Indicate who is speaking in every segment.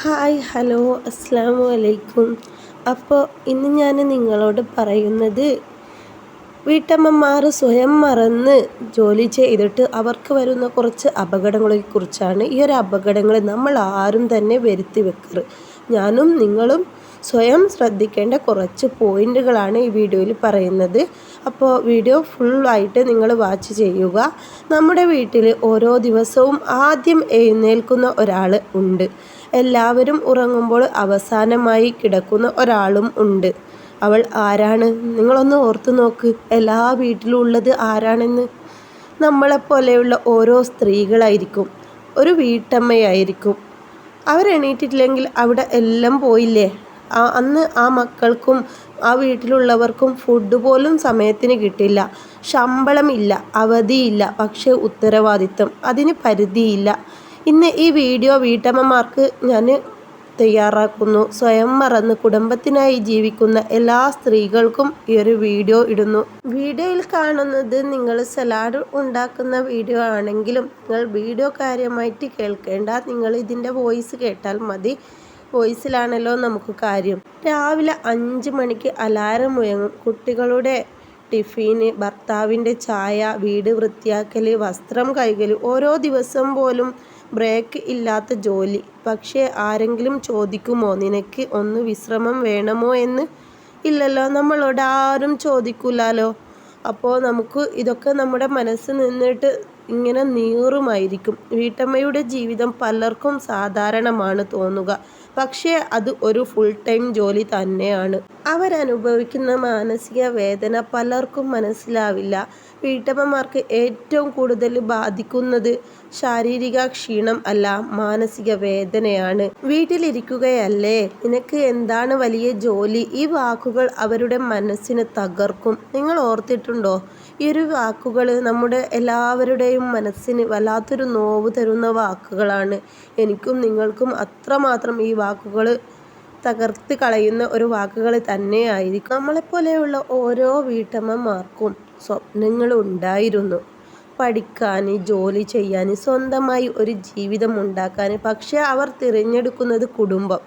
Speaker 1: Hi hello അസ്സാം വലൈക്കും അപ്പോൾ ഇന്ന് ഞാൻ നിങ്ങളോട് പറയുന്നത് വീട്ടമ്മമാർ സ്വയം മറന്ന് ജോലി ചെയ്തിട്ട് അവർക്ക് വരുന്ന കുറച്ച് അപകടങ്ങളെ കുറിച്ചാണ്. ഈ ഒരു അപകടങ്ങൾ നമ്മൾ ആരും തന്നെ വരുത്തി വെക്കാറ്. ഞാനും നിങ്ങളും സ്വയം ശ്രദ്ധിക്കേണ്ട കുറച്ച് പോയിന്റുകളാണ് ഈ വീഡിയോയിൽ പറയുന്നത്. അപ്പോൾ വീഡിയോ ഫുള്ളായിട്ട് നിങ്ങൾ വാച്ച് ചെയ്യുക. നമ്മുടെ വീട്ടിൽ ഓരോ ദിവസവും ആദ്യം എഴുന്നേൽക്കുന്ന ഒരാൾ ഉണ്ട്. എല്ലാവരും ഉറങ്ങുമ്പോൾ അവസാനമായി കിടക്കുന്ന ഒരാളും ഉണ്ട്. അവൾ ആരാണ്? നിങ്ങളൊന്ന് ഓർത്തു നോക്ക്. എല്ലാ വീട്ടിലും ഉള്ളത് ആരാണെന്ന്? നമ്മളെപ്പോലെയുള്ള ഓരോ സ്ത്രീകളായിരിക്കും. ഒരു വീട്ടമ്മയായിരിക്കും. അവരെണീറ്റിട്ടില്ലെങ്കിൽ അവിടെ എല്ലാം പോയില്ലേ? അന്ന് ആ മക്കൾക്കും ആ വീട്ടിലുള്ളവർക്കും ഫുഡ് പോലും സമയത്തിന് കിട്ടില്ല. ശമ്പളമില്ല അവധിയില്ല പക്ഷേ ഉത്തരവാദിത്തം അതിന് പരിധിയില്ല. ഇന്ന് ഈ വീഡിയോ വീട്ടമ്മമാർക്ക് ഞാൻ തയ്യാറാക്കുന്നു. സ്വയം മറന്ന് കുടുംബത്തിനായി ജീവിക്കുന്ന എല്ലാ സ്ത്രീകൾക്കും ഈ ഒരു വീഡിയോ ഇടുന്നു. വീഡിയോയിൽ കാണുന്നത് നിങ്ങൾ സലാഡ് ഉണ്ടാക്കുന്ന വീഡിയോ ആണെങ്കിലും നിങ്ങൾ വീഡിയോ കാര്യമായിട്ട് കേൾക്കേണ്ട നിങ്ങൾ ഇതിന്റെ വോയിസ് കേട്ടാൽ മതി. വോയിസിലാണല്ലോ നമുക്ക് കാര്യം. രാവിലെ അഞ്ച് മണിക്ക് അലാരം മുഴങ്ങും. കുട്ടികളുടെ ടിഫിന് ഭർത്താവിന്റെ ചായ വീട് വൃത്തിയാക്കൽ വസ്ത്രം കഴുകൽ ഓരോ ദിവസം പോലും ബ്രേക്ക് ഇല്ലാത്ത ജോലി. പക്ഷേ ആരെങ്കിലും ചോദിക്കുമോ? നിനക്ക് ഒന്ന് വിശ്രമം വേണമോ എന്ന്? ഇല്ലല്ലോ നമ്മളോട് ആരും ചോദിക്കില്ലല്ലോ അപ്പോൾ നമുക്ക് ഇതൊക്കെ നമ്മുടെ മനസ്സ് നിന്നിട്ട് ഇങ്ങനെ നീറുമായിരിക്കും. വീട്ടമ്മയുടെ ജീവിതം പലർക്കും സാധാരണമാണ് തോന്നുക. പക്ഷേ അത് ഒരു ഫുൾ ടൈം ജോലി തന്നെയാണ്. അവരനുഭവിക്കുന്ന മാനസിക വേദന പലർക്കും മനസ്സിലാവില്ല. വീട്ടമ്മമാർക്ക് ഏറ്റവും കൂടുതൽ ബാധിക്കുന്നത് ശാരീരിക ക്ഷീണം അല്ല മാനസിക വേദനയാണ്. വീട്ടിലിരിക്കുകയല്ലേ? നിനക്ക് എന്താണ് വലിയ ജോലി? ഈ വാക്കുകൾ അവരുടെ മനസ്സിനെ തകർക്കും. നിങ്ങൾ ഓർത്തിട്ടുണ്ടോ? ഈ ഒരു വാക്കുകൾ നമ്മുടെ എല്ലാവരുടെയും മനസ്സിന് വല്ലാത്തൊരു നോവ് തരുന്ന വാക്കുകളാണ്. എനിക്കും നിങ്ങൾക്കും അത്രമാത്രം ഈ വാക്കുകൾ തകർത്ത് കളയുന്ന ഒരു വാക്കുകൾ തന്നെയായിരിക്കും. നമ്മളെപ്പോലെയുള്ള ഓരോ വീട്ടമ്മമാർക്കും സ്വപ്നങ്ങൾ ഉണ്ടായിരുന്നു. പഠിക്കാൻ ജോലി ചെയ്യാൻ സ്വന്തമായി ഒരു ജീവിതം ഉണ്ടാക്കാൻ. പക്ഷേ അവർ തിരഞ്ഞെടുക്കുന്നത് കുടുംബം.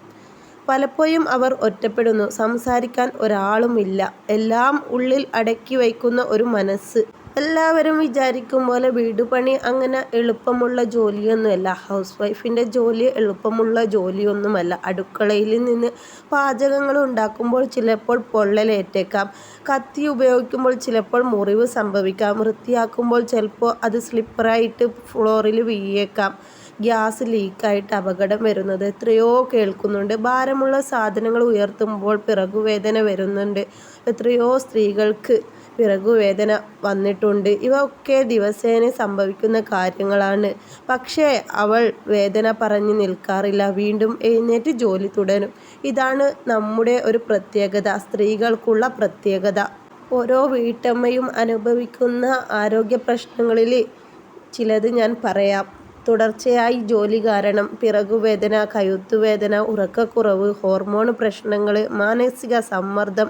Speaker 1: പലപ്പോഴും അവർ ഒറ്റപ്പെടുന്നു. സംസാരിക്കാൻ ഒരാളുമില്ല. എല്ലാം ഉള്ളിൽ അടക്കി വയ്ക്കുന്ന ഒരു മനസ്സ്. എല്ലാവരും വിചാരിക്കും പോലെ വീട് പണി അങ്ങനെ എളുപ്പമുള്ള ജോലിയൊന്നുമല്ല. ഹൗസ് വൈഫിന്റെ ജോലി എളുപ്പമുള്ള ജോലിയൊന്നുമല്ല. അടുക്കളയിൽ നിന്ന് പാചകങ്ങൾ ഉണ്ടാക്കുമ്പോൾ ചിലപ്പോൾ പൊള്ളലേറ്റേക്കാം. കത്തി ഉപയോഗിക്കുമ്പോൾ ചിലപ്പോൾ മുറിവ് സംഭവിക്കാം. വൃത്തിയാക്കുമ്പോൾ ചിലപ്പോൾ അത് സ്ലിപ്പറായിട്ട് ഫ്ലോറിൽ വീയേക്കാം ഗ്യാസ് ലീക്കായിട്ട് അപകടം വരുന്നത് എത്രയോ കേൾക്കുന്നുണ്ട്. ഭാരമുള്ള സാധനങ്ങൾ ഉയർത്തുമ്പോൾ പിറകുവേദന വരുന്നുണ്ട്. എത്രയോ സ്ത്രീകൾക്ക് പിറകുവേദന വന്നിട്ടുണ്ട്. ഇവ ഒക്കെ ദിവസേന സംഭവിക്കുന്ന കാര്യങ്ങളാണ്. പക്ഷേ അവൾ വേദന പറഞ്ഞു നിൽക്കാറില്ല. വീണ്ടും എഴുന്നേറ്റ് ജോലി തുടരും. ഇതാണ് നമ്മുടെ ഒരു പ്രത്യേകത. സ്ത്രീകൾക്കുള്ള പ്രത്യേകത. ഓരോ വീട്ടമ്മയും അനുഭവിക്കുന്ന ആരോഗ്യ പ്രശ്നങ്ങളിൽ ചിലത് ഞാൻ പറയാം. തുടർച്ചയായി ജോലി കാരണം പിറകുവേദന കഴുത്തുവേദന ഉറക്കക്കുറവ് ഹോർമോൺ പ്രശ്നങ്ങൾ മാനസിക സമ്മർദ്ദം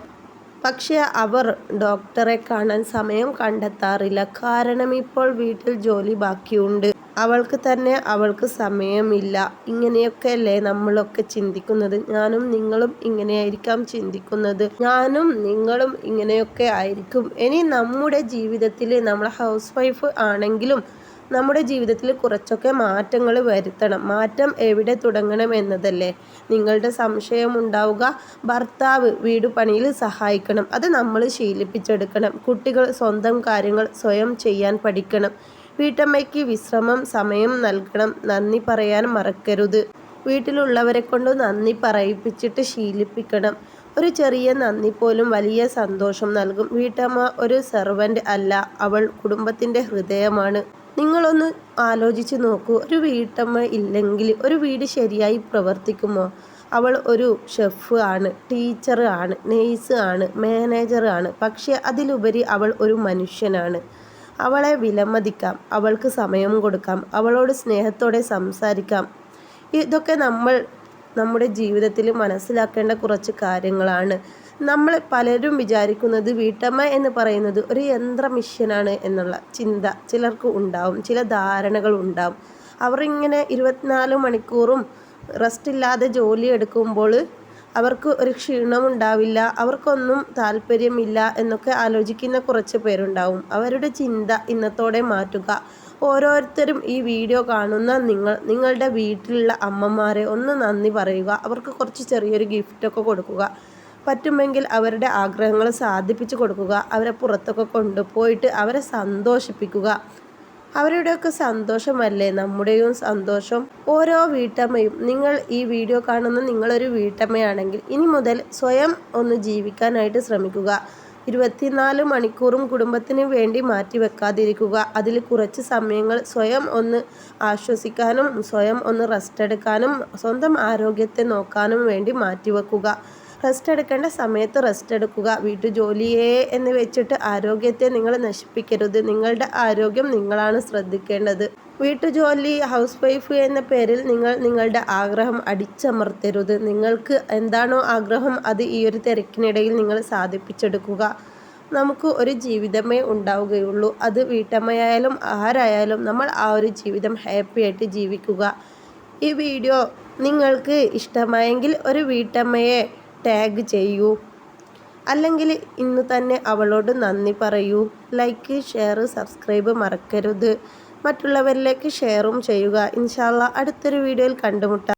Speaker 1: പക്ഷേ അവർ ഡോക്ടറെ കാണാൻ സമയം കണ്ടെത്താറില്ല. കാരണം ഇപ്പോൾ വീട്ടിൽ ജോലി ബാക്കിയുണ്ട്. അവൾക്ക് തന്നെ അവൾക്ക് സമയമില്ല. ഇങ്ങനെയൊക്കെയല്ലേ നമ്മളൊക്കെ ചിന്തിക്കുന്നത്? ഞാനും നിങ്ങളും ഇങ്ങനെയായിരിക്കാം ചിന്തിക്കുന്നത്. ഞാനും നിങ്ങളും ഇങ്ങനെയൊക്കെ ആയിരിക്കും. ഇനി നമ്മുടെ ജീവിതത്തിൽ നമ്മൾ ഹൗസ് വൈഫ് ആണെങ്കിലും നമ്മുടെ ജീവിതത്തിൽ കുറച്ചൊക്കെ മാറ്റങ്ങൾ വരുത്തണം. മാറ്റം എവിടെ തുടങ്ങണം എന്നതല്ലേ? നിങ്ങളുടെ സംശയം ഉണ്ടാവുക. ഭർത്താവ് വീട് പണിയിൽ സഹായിക്കണം. അത് നമ്മൾ ശീലിപ്പിച്ചെടുക്കണം. കുട്ടികൾ സ്വന്തം കാര്യങ്ങൾ സ്വയം ചെയ്യാൻ പഠിക്കണം. വീട്ടമ്മയ്ക്ക് വിശ്രമം സമയം നൽകണം. നന്ദി പറയാൻ മറക്കരുത്. വീട്ടിലുള്ളവരെ കൊണ്ട് നന്ദി പറയിപ്പിച്ചിട്ട് ശീലിപ്പിക്കണം. ഒരു ചെറിയ നന്ദി പോലും വലിയ സന്തോഷം നൽകും. വീട്ടമ്മ ഒരു സെർവന്റ് അല്ല. അവൾ കുടുംബത്തിന്റെ ഹൃദയമാണ്. നിങ്ങളൊന്ന് ആലോചിച്ച് നോക്കൂ. ഒരു വീട്ടമ്മ ഇല്ലെങ്കിൽ ഒരു വീട് ശരിയായി പ്രവർത്തിക്കുമോ? അവൾ ഒരു ഷെഫ് ആണ് ടീച്ചർ ആണ് നേഴ്സ് ആണ് മാനേജർ ആണ്. പക്ഷേ അതിലുപരി അവൾ ഒരു മനുഷ്യനാണ്. അവളെ വിലമതിക്കാം അവൾക്ക് സമയം കൊടുക്കാം അവളോട് സ്നേഹത്തോടെ സംസാരിക്കാം. ഇതൊക്കെ നമ്മൾ നമ്മുടെ ജീവിതത്തിൽ മനസ്സിലാക്കേണ്ട കുറച്ച് കാര്യങ്ങളാണ്. നമ്മൾ പലരും വിചാരിക്കുന്നത് വീട്ടമ്മ എന്ന് പറയുന്നത് ഒരു യന്ത്ര മിഷ്യനാണ് എന്നുള്ള ചിന്ത ചിലർക്ക് ഉണ്ടാവും ചില ധാരണകൾ ഉണ്ടാവും. അവർ ഇങ്ങനെ ഇരുപത്തിനാല് മണിക്കൂറും റെസ്റ്റ് ഇല്ലാതെ ജോലി എടുക്കുമ്പോൾ അവർക്ക് ഒരു ക്ഷീണമുണ്ടാവില്ല അവർക്കൊന്നും താല്പര്യമില്ല എന്നൊക്കെ ആലോചിക്കുന്ന കുറച്ച് പേരുണ്ടാവും. അവരുടെ ചിന്ത ഇന്നത്തോടെ മാറ്റുക. ഓരോരുത്തരും ഈ വീഡിയോ കാണുന്ന നിങ്ങൾ നിങ്ങളുടെ വീട്ടിലുള്ള അമ്മമാരെ ഒന്ന് നന്ദി പറയുക. അവർക്ക് കുറച്ച് ചെറിയൊരു ഗിഫ്റ്റൊക്കെ കൊടുക്കുക. പറ്റുമെങ്കിൽ അവരുടെ ആഗ്രഹങ്ങൾ സാധിപ്പിച്ചു കൊടുക്കുക അവരെ പുറത്തൊക്കെ കൊണ്ടുപോയിട്ട് അവരെ സന്തോഷിപ്പിക്കുക. അവരുടെയൊക്കെ സന്തോഷമല്ലേ? നമ്മുടെയും സന്തോഷം. ഓരോ വീട്ടമ്മയും നിങ്ങൾ ഈ വീഡിയോ കാണുന്ന നിങ്ങളൊരു വീട്ടമ്മയാണെങ്കിൽ ഇനി മുതൽ സ്വയം ഒന്ന് ജീവിക്കാനായിട്ട് ശ്രമിക്കുക. ഇരുപത്തിനാല് മണിക്കൂറും കുടുംബത്തിന് വേണ്ടി മാറ്റി വെക്കാതിരിക്കുക. അതിൽ കുറച്ച് സമയങ്ങൾ സ്വയം ഒന്ന് ആശ്വസിക്കാനും സ്വയം ഒന്ന് റെസ്റ്റ് എടുക്കാനും സ്വന്തം ആരോഗ്യത്തെ നോക്കാനും വേണ്ടി മാറ്റിവെക്കുക റെസ്റ്റ് എടുക്കേണ്ട സമയത്ത് റെസ്റ്റ് എടുക്കുക. വീട്ടുജോലിയെ എന്ന് വെച്ചിട്ട് ആരോഗ്യത്തെ നിങ്ങൾ നശിപ്പിക്കരുത്. നിങ്ങളുടെ ആരോഗ്യം നിങ്ങളാണ് ശ്രദ്ധിക്കേണ്ടത്. വീട്ടുജോലി ഹൗസ് വൈഫ് എന്ന പേരിൽ നിങ്ങൾ നിങ്ങളുടെ ആഗ്രഹം അടിച്ചമർത്തരുത്. നിങ്ങൾക്ക് എന്താണോ ആഗ്രഹം അത് ഈ ഒരു തിരക്കിനിടയിൽ നിങ്ങൾ സാധിപ്പിച്ചെടുക്കുക. നമുക്ക് ഒരു ജീവിതമേ ഉണ്ടാവുകയുള്ളൂ. അത് വീട്ടമ്മയായാലും ആരായാലും നമ്മൾ ആ ഒരു ജീവിതം ഹാപ്പി ആയിട്ട് ജീവിക്കുക. ഈ വീഡിയോ നിങ്ങൾക്ക് ഇഷ്ടമായെങ്കിൽ ഒരു വീട്ടമ്മയെ ടാഗ് ചെയ്യൂ. അല്ലെങ്കിൽ ഇന്ന് തന്നെ അവളോട് നന്ദി പറയൂ. ലൈക്ക് ഷെയർ സബ്സ്ക്രൈബ് മറക്കരുത്. മറ്റുള്ളവരിലേക്ക് ഷെയറും ചെയ്യുക. ഇൻഷാല്ല അടുത്തൊരു വീഡിയോയിൽ കണ്ടുമുട്ടാം.